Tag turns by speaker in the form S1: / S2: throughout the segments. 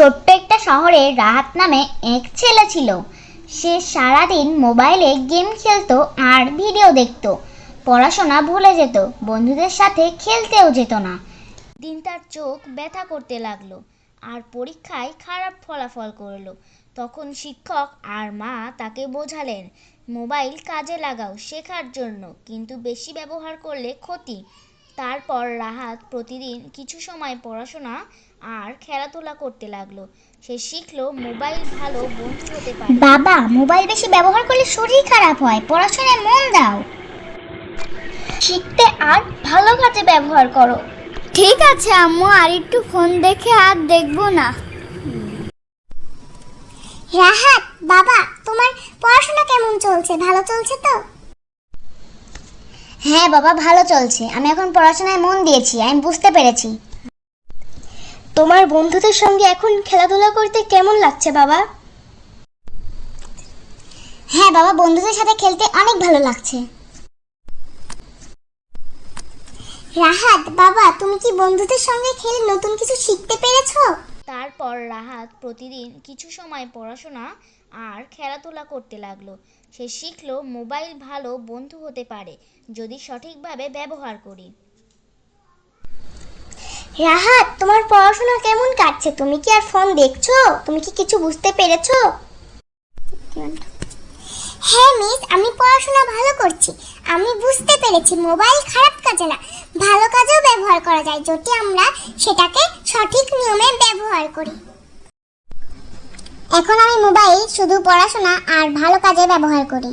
S1: রাহাত নামে এক ছেলে ছিল। সে সারাদিন মোবাইলে গেম খেলতো আর ভিডিও দেখতো। পড়াশোনা ভুলে যেত, বন্ধুদের সাথে খেলতেও যেত না। দিন তার চোখ ব্যথা করতে লাগল আর পরীক্ষায় খারাপ ফলাফল করল। তখন শিক্ষক আর মা তাকে বোঝালেন, মোবাইল কাজে লাগাও শেখার জন্য, কিন্তু বেশি ব্যবহার করলে ক্ষতি। তারপর রাহাত প্রতিদিন কিছু সময় পড়াশোনা আর খেলাধুলা করতে লাগল। সে শিখলো মোবাইল ভালো বন্ধু হতে পারে। বাবা, মোবাইল বেশি ব্যবহার করলে শরীর খারাপ হয়, পড়াশোনায় মন দাও। শিখতে আর ভালো কাজে ব্যবহার করো।
S2: ঠিক আছে আম্মু, আর একটু ফোন দেখে আর দেখব না।
S1: রাহাত, বাবা, তোমার পড়াশোনা কেমন চলছে? ভালো চলছে তো? হ্যাঁ বাবা, ভালো চলছে। আমি এখন পড়াশোনায় মন দিয়েছি, আমি বুঝতে পেরেছি। তোমার বন্ধুদের সঙ্গে এখন খেলাধুলা করতে কেমন লাগছে বাবা? হ্যাঁ বাবা বন্ধুদের সাথে খেলতে অনেক ভালো লাগছে। রাহাত বাবা তুমি কি বন্ধুদের সঙ্গে খেলে নতুন কিছু শিখতে পেরেছ? তারপর রাহাত প্রতিদিন কিছু সময় পড়াশোনা আর খেলাধুলা করতে লাগল। সে শিখলো মোবাইল ভালো বন্ধু হতে পারে যদি সঠিকভাবে ব্যবহার করি। রাহাত তোমার পড়াশোনা কেমন কাটছে? তুমি কি আর ফোন দেখছ? তুমি কি কিছু বুঝতে পেরেছ? হ্যাঁ মিস আমি পড়াশোনা ভালো করছি। আমি বুঝতে পেরেছি মোবাইল খারাপ কাজে না। ভালো কাজেও ব্যবহার করা যায় যদি আমরা সেটাকে সঠিক নিয়মে ব্যবহার করি। এখন আমি মোবাইল শুধু পড়াশোনা আর ভালো কাজে ব্যবহার করি।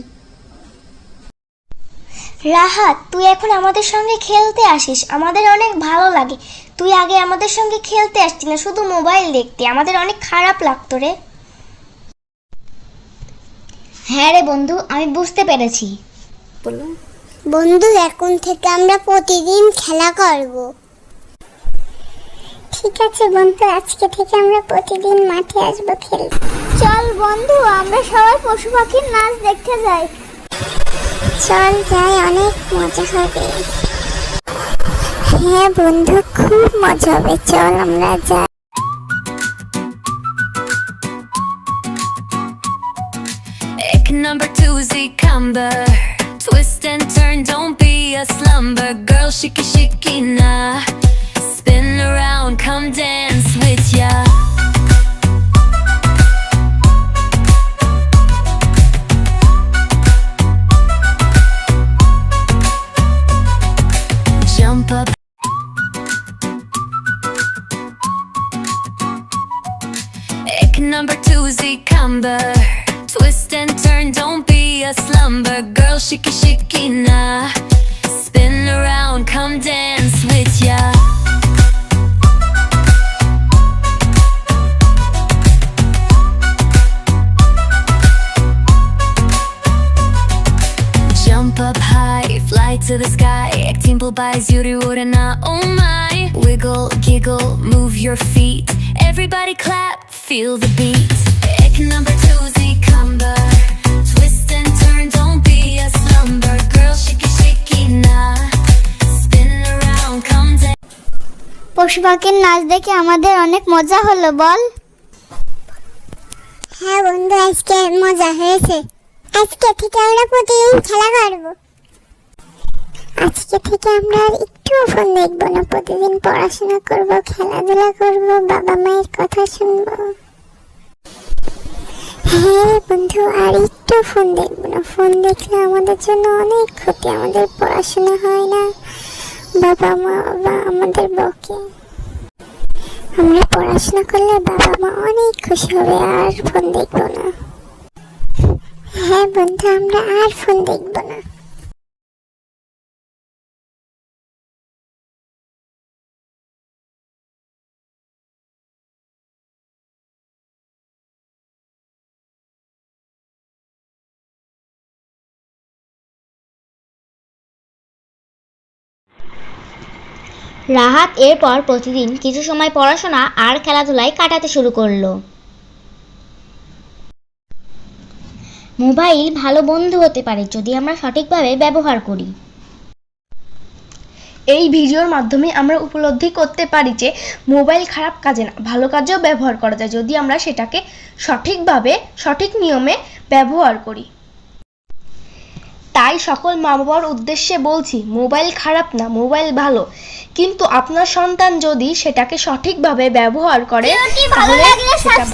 S1: রাহাত তুই এখন আমাদের সঙ্গে খেলতে আসিস। আমাদের অনেক ভালো লাগে। তুই আগে আমাদের সঙ্গে খেলতে আসতি না শুধু মোবাইল দেখতে। আমাদের অনেক খারাপ লাগতো রে। হ্যাঁ রে বন্ধু আমি বুঝতে পেরেছি।
S2: বন্ধু এখন থেকে আমরা প্রতিদিন খেলা করব। ঠিক আছে বন্ধু আজকে থেকে আমরা প্রতিদিন মাঠে আসব খেলতে। চল বন্ধু আমরা সবাই পশু পাখির নাচ দেখতে যাই। চল যাই অনেক মজা হবে হ্যাঁ বন্ধু খুব মজা হবে চল আমরা যাই
S3: Egg number two, Z cumber. Twist and turn, don't be a slumber. Girl, shaky, shaky, nah. Number two, Z cumber. Twist and turn, don't be a slumber. Girl, shiki shaky, nah. Spin around, come dance with ya. Jump up high, fly to the sky. Temple buys you na oh my. Wiggle, giggle, move your feet. Everybody clap,
S2: পশু পাখির নাচ দেখে আমাদের অনেক মজা হলো বল। হ্যাঁ বন্ধু আজকে মজা হয়েছে। আজকে থেকে আমরা প্রতিদিন খেলা করব আজকে থেকে আমরা একটু ফোন দেখব না। প্রতিদিন পড়াশোনা করব, খেলাধুলা করব, বাবা মায়ের কথা শুনব। হ্যাঁ বন্ধু, আর একটু ফোন দেখব না। ফোন দেখলে আমাদের জন্য অনেক ক্ষতি, আমাদের পড়াশোনা হয় না। বাবা মা বা আমাদের বকে। আমরা পড়াশোনা করলে বাবা মা অনেক খুশি হবে, আর ফোন দেখব না। হ্যাঁ বন্ধু, আমরা আর ফোন দেখব না।
S1: রাহাত এরপর প্রতিদিন কিছু সময় পড়াশোনা আর খেলাধুলায় কাটাতে শুরু করল। মোবাইল ভালো বন্ধু হতে পারে যদি আমরা সঠিকভাবে ব্যবহার করি।
S4: এই ভিডিওর মাধ্যমে আমরা উপলব্ধি করতে পারি যে, মোবাইল খারাপ কাজে না, ভালো কাজেও ব্যবহার করা যায় যদি আমরা সেটাকে সঠিকভাবে, সঠিক নিয়মে ব্যবহার করি। তাই সকল মা বাবার উদ্দেশ্যে বলছি মোবাইল খারাপ না মোবাইল ভালো। কিন্তু আপনার সন্তান যদি সেটাকে সঠিকভাবে ব্যবহার করে তাহলে সেটা